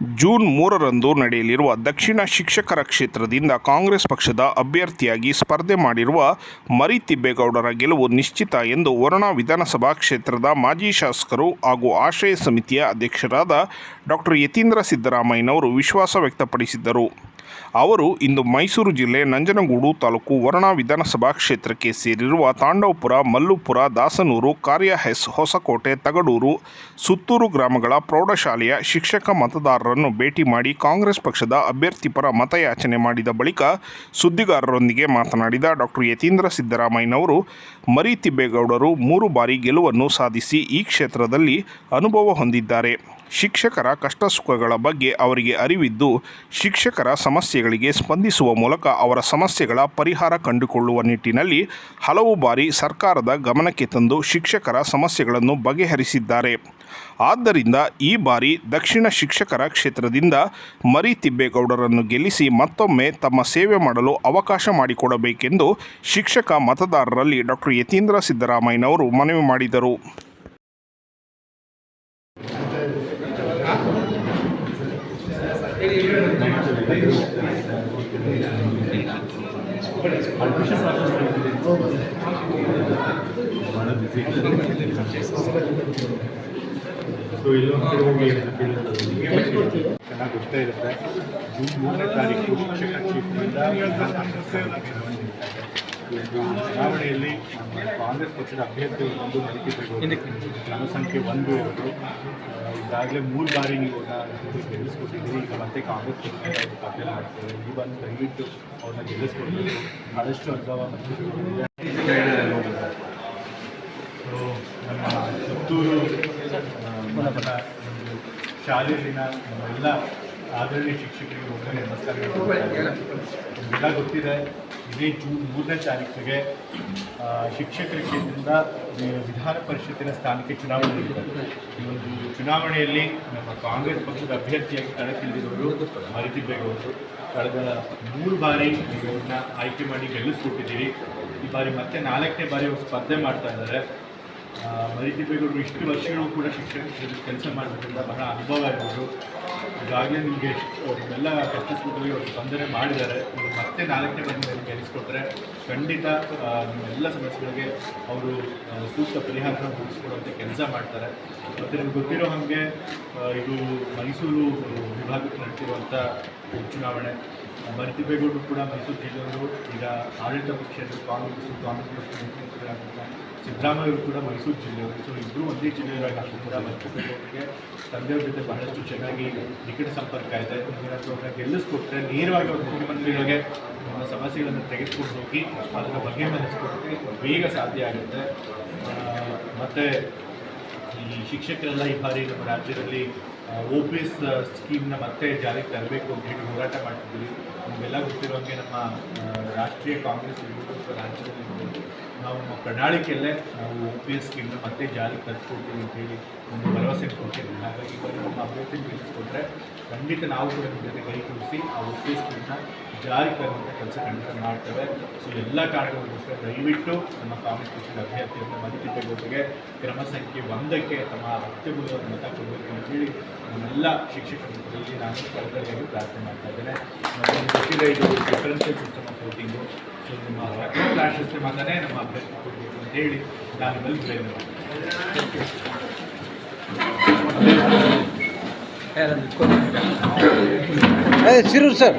June ಮೂರರಂದು ನಡೆಯಲಿರುವ ದಕ್ಷಿಣ ಶಿಕ್ಷಕರ ಕ್ಷೇತ್ರದಿಂದ ಕಾಂಗ್ರೆಸ್ ಪಕ್ಷದ ಅಭ್ಯರ್ಥಿಯಾಗಿ ಸ್ಪರ್ಧೆ ಮಾಡಿರುವ ಮರಿ ತಿಬ್ಬೇಗೌಡರ ಗೆಲುವು ನಿಶ್ಚಿತ ಎಂದು ವರುಣಾ ವಿಧಾನಸಭಾ ಕ್ಷೇತ್ರದ ಮಾಜಿ ಶಾಸಕರು ಹಾಗೂ ಆಶ್ರಯ ಸಮಿತಿಯ ಅಧ್ಯಕ್ಷರಾದ ಡಾಕ್ಟರ್ ಯತೀಂದ್ರ ಸಿದ್ದರಾಮಯ್ಯನವರು ವಿಶ್ವಾಸ ವ್ಯಕ್ತಪಡಿಸಿದ್ದರು. ಅವರು ಇಂದು ಮೈಸೂರು ಜಿಲ್ಲೆ ನಂಜನಗೂಡು ತಾಲೂಕು ವರುಣಾ ವಿಧಾನಸಭಾ ಕ್ಷೇತ್ರಕ್ಕೆ ಸೇರಿರುವ ತಾಂಡವಪುರ, ಮಲ್ಲುಪುರ, ದಾಸನೂರು, ಕಾರ್ಯ ಎಸ್ ಹೊಸಕೋಟೆ, ತಗಡೂರು, ಸುತ್ತೂರು ಗ್ರಾಮಗಳ ಪ್ರೌಢಶಾಲೆಯ ಶಿಕ್ಷಕ ಮತದಾರರನ್ನು ಭೇಟಿ ಮಾಡಿ ಕಾಂಗ್ರೆಸ್ ಪಕ್ಷದ ಅಭ್ಯರ್ಥಿ ಪರ ಮತಯಾಚನೆ ಮಾಡಿದ ಬಳಿಕ ಸುದ್ದಿಗಾರರೊಂದಿಗೆ ಮಾತನಾಡಿದ ಡಾಕ್ಟರ್ ಯತೀಂದ್ರ ಸಿದ್ದರಾಮಯ್ಯನವರು ಮರಿ ತಿಬ್ಬೇಗೌಡರು ಮೂರು ಬಾರಿ ಗೆಲುವನ್ನು ಸಾಧಿಸಿ ಈ ಕ್ಷೇತ್ರದಲ್ಲಿ ಅನುಭವ ಹೊಂದಿದ್ದಾರೆ. ಶಿಕ್ಷಕರ ಕಷ್ಟ ಸುಖಗಳ ಬಗ್ಗೆ ಅವರಿಗೆ ಅರಿವಿದ್ದು, ಶಿಕ್ಷಕರ ಸಮಸ್ಯೆಗಳಿಗೆ ಸ್ಪಂದಿಸುವ ಮೂಲಕ ಅವರ ಸಮಸ್ಯೆಗಳ ಪರಿಹಾರ ಕಂಡುಕೊಳ್ಳುವ ನಿಟ್ಟಿನಲ್ಲಿ ಹಲವು ಬಾರಿ ಸರ್ಕಾರದ ಗಮನಕ್ಕೆ ತಂದು ಶಿಕ್ಷಕರ ಸಮಸ್ಯೆಗಳನ್ನು ಬಗೆಹರಿಸಿದ್ದಾರೆ. ಆದ್ದರಿಂದ ಈ ಬಾರಿ ದಕ್ಷಿಣ ಶಿಕ್ಷಕರ ಕ್ಷೇತ್ರದಿಂದ ಮರಿ ತಿಬ್ಬೇಗೌಡರನ್ನು ಗೆಲ್ಲಿಸಿ ಮತ್ತೊಮ್ಮೆ ತಮ್ಮ ಸೇವೆ ಮಾಡಲು ಅವಕಾಶ ಮಾಡಿಕೊಡಬೇಕೆಂದು ಶಿಕ್ಷಕ ಮತದಾರರಲ್ಲಿ ಡಾಕ್ಟರ್ ಯತೀಂದ್ರ ಸಿದ್ದರಾಮಯ್ಯನವರು ಮನವಿ ಮಾಡಿದರು. ಸೊ ಗೊತ್ತೇ ಇರುತ್ತೆ. ಜೂನ್ ಮೂರನೇ ತಾರೀಕು ಶಿಕ್ಷಕ ಒಂದು ಚುನಾವಣೆಯಲ್ಲಿ ಕಾಂಗ್ರೆಸ್ ಪಕ್ಷದ ಅಭ್ಯರ್ಥಿ ಬಂದು ನಡೀತಿರ್ಬೇಕು ಜನಸಂಖ್ಯೆ ಒಂದು ಅವರು ಈಗಾಗಲೇ ಮೂರು ಬಾರಿ ನೀವು ಗೆಲ್ಲಿಸ್ಕೊಟ್ಟಿದ್ದೀರಿ. ಈಗ ಮತ್ತೆ ಕಾಂಗ್ರೆಸ್ ಪಕ್ಷ ಸ್ಪರ್ಧೆ ಮಾಡ್ತಾರೆ. ಈ ಬಂದು ದಯವಿಟ್ಟು ಅವ್ರನ್ನ ಗೆಲ್ಲಿಸ್ಕೊಡ್ಬೇಕು. ಭಾಳಷ್ಟು ಅನುಭವ ಸೊ, ನಮ್ಮ ಒಂದು ಶಾಲೆಯಲ್ಲಿನ ನಮ್ಮೆಲ್ಲ ಆದರಣೀಯ ಶಿಕ್ಷಕರಿಗೆ ಒಬ್ಬರಿಗೆ ನಮಸ್ಕಾರ ಎಲ್ಲ ಗೊತ್ತಿದೆ, ಇದೇ ಜೂನ್ ಮೂರನೇ ತಾರೀಕಿಗೆ ಶಿಕ್ಷಕರ ಕ್ಷೇತ್ರದಿಂದ ವಿಧಾನ ಪರಿಷತ್ತಿನ ಸ್ಥಾನಕ್ಕೆ ಚುನಾವಣೆ ಇದೆ. ಈ ಒಂದು ಚುನಾವಣೆಯಲ್ಲಿ ನಮ್ಮ ಕಾಂಗ್ರೆಸ್ ಪಕ್ಷದ ಅಭ್ಯರ್ಥಿಯಾಗಿ ಕಣಕ್ಕಿಳಿದಿರೋರು ಬೇಗವರು ಕಳೆದ ಮೂರು ಬಾರಿ ನೀವು ಅವ್ರನ್ನ ಆಯ್ಕೆ ಮಾಡಿ ಗೆಲ್ಲಿಸ್ಕೊಟ್ಟಿದ್ದೀರಿ. ಈ ಬಾರಿ ಮತ್ತೆ ನಾಲ್ಕನೇ ಬಾರಿ ಅವರು ಸ್ಪರ್ಧೆ ಮಾಡ್ತಾ ಇದ್ದಾರೆ. ಆ, ಮರಿತಿಬ್ಬೇಗೌಡರು ಇಷ್ಟು ವರ್ಷಗಳು ಕೂಡ ಶಿಕ್ಷಣ ಕೆಲಸ ಮಾಡೋದ್ರಿಂದ ಬಹಳ ಅನುಭವ ಇರ್ಬೋದು. ಈಗಾಗಲೇ ನಿಮಗೆ ಎಲ್ಲ ಕಷ್ಟ ಸುಖಗಳಿಗೆ ಅವರು ತೊಂದರೆ ಮಾಡಿದ್ದಾರೆ. ಇವರು ಮತ್ತೆ ನಾಲ್ಕನೇ ಬಂದಿನಲ್ಲಿ ಕೇಳಿಸ್ಕೊಟ್ರೆ ಖಂಡಿತ ನಿಮ್ಮೆಲ್ಲ ಸಮಸ್ಯೆಗಳಿಗೆ ಅವರು ಸೂಕ್ತ ಪರಿಹಾರ ಮುಗಿಸ್ಕೊಡುವಂತೆ ಕೆಲಸ ಮಾಡ್ತಾರೆ. ಮತ್ತು ನಿಮ್ಗೆ ಗೊತ್ತಿರೋ ಹಾಗೆ ಇದು ಮೈಸೂರು ವಿಭಾಗಕ್ಕೆ ನಡೆಸಿರುವಂಥ ಉಪಚುನಾವಣೆ ಮರಿತಿಬ್ಬೇಗೌಡರು ಕೂಡ ಮೈಸೂರು ಜಿಲ್ಲೆಯವರು, ಈಗ ಆಡಳಿತ ಪಕ್ಷದ ಕಾಂಗ್ರೆಸ್ ಕಾಂಗ್ರೆಸ್ ಪಕ್ಷದ ಸಿದ್ದರಾಮಯ್ಯ ಸಿದ್ದರಾಮಯ್ಯವರು ಕೂಡ ಮೈಸೂರು ಜಿಲ್ಲೆಯವರು. ಸೊ ಇಬ್ಬರು ಒಂದೇ ಜಿಲ್ಲೆಯವರಾಗಿ ಕೂಡ ಮರಿತಿಬ್ಬೇಗೌಡರಿಗೆ ತಂದೆಯವ್ರ ಜೊತೆ ಬಹಳಷ್ಟು ಚೆನ್ನಾಗಿ ನಿಕಟ ಸಂಪರ್ಕ ಇದೆ. ಅವ್ರನ್ನ ಗೆಲ್ಲಿಸ್ಕೊಟ್ರೆ ನೇರವಾಗಿ ಅವರು ಮುಖ್ಯಮಂತ್ರಿಗಳಿಗೆ ನಮ್ಮ ಸಮಸ್ಯೆಗಳನ್ನು ತೆಗೆದುಕೊಂಡು ಹೋಗಿ ಅದರ ಬಗ್ಗೆ ಮನಸ್ಕೊಟ್ಟರೆ ಬೇಗ ಸಾಧ್ಯ ಆಗುತ್ತೆ. ಮತ್ತೆ ಈ ಶಿಕ್ಷಕರೆಲ್ಲ ಈ ಬಾರಿ ನಮ್ಮ ರಾಜ್ಯದಲ್ಲಿ ಒ ಪಿ ಎಸ್ ಸ್ಕೀಮ್ನ ಮತ್ತೆ ಜಾರಿಗೆ ತರಬೇಕು ಅಂತ ಹೇಳಿ ಹೋರಾಟ ಮಾಡ್ತಿದ್ದೀವಿ ನಮಗೆಲ್ಲ ಗೊತ್ತಿರೋಂಗೆ ನಮ್ಮ ರಾಷ್ಟ್ರೀಯ ಕಾಂಗ್ರೆಸ್ ಇರ್ಬೋದು ರಾಜ್ಯದಲ್ಲಿ ಪ್ರಣಾಳಿಕೆಯಲ್ಲೇ ನಾವು ಒ ಪಿ ಎಸ್ ಸ್ಕೀಮ್ನ ಮತ್ತೆ ಜಾರಿಗೆ ತರಿಸ್ಕೊಡ್ತೀವಿ ಅಂತ ಹೇಳಿ ಒಂದು ಭರವಸೆ ಕೊಟ್ಟಿದ್ದೀವಿ ಹಾಗಾಗಿ ಈ ಬಾರಿ ನಮ್ಮ ಅಭ್ಯರ್ಥಿ ಗೆಲ್ಲಿಸ್ಕೊಟ್ರೆ ಖಂಡಿತ ನಾವು ಕೂಡ ನಿಮ್ಮ ಜೊತೆ ಕೈ ಕೂಡಿಸಿ ಆ ಒ ಪಿ ಎಸ್ ಸ್ಕೀಮ್ನ ಜಾರಿಗೆ ತರುವಂಥ ಕೆಲಸ ಖಂಡಿತ ಮಾಡ್ತೇವೆ. ಸೊ ಎಲ್ಲ ಕಾರಣಗಳಿಗೋಸ್ಕರ ದಯವಿಟ್ಟು ನಮ್ಮ ಕಾಂಗ್ರೆಸ್ ಪಕ್ಷದ ಅಭ್ಯರ್ಥಿಯನ್ನು ಜೊತೆಗೆ ಕ್ರಮ ಸಂಖ್ಯೆ ಒಂದಕ್ಕೆ ತಮ್ಮ ಅತ್ಯಮೂಲ್ಯವಾದ ಮತ ಕೊಡಬೇಕು ಅಂತೇಳಿ ನಮ್ಮೆಲ್ಲ ಶಿಕ್ಷಕರಲ್ಲಿ ನಾನು ಕಳಕಳಿಯಾಗಿ ಪ್ರಾರ್ಥನೆ ಮಾಡ್ತಾ ಇದ್ದೇನೆ. ಮತ್ತು ಇದು differential system of voting so ನಿಮ್ಮ ಕ್ಲಾಸ್ ಸಿಸ್ಟಮ್ ಅಂತಾನೆ ನಮ್ಮ ಅಭ್ಯರ್ಥಿ ಅಂತ ಹೇಳಿ ನಾನು ನಿಮ್ಮಲ್ಲಿ ಸಿರು ಸರ್.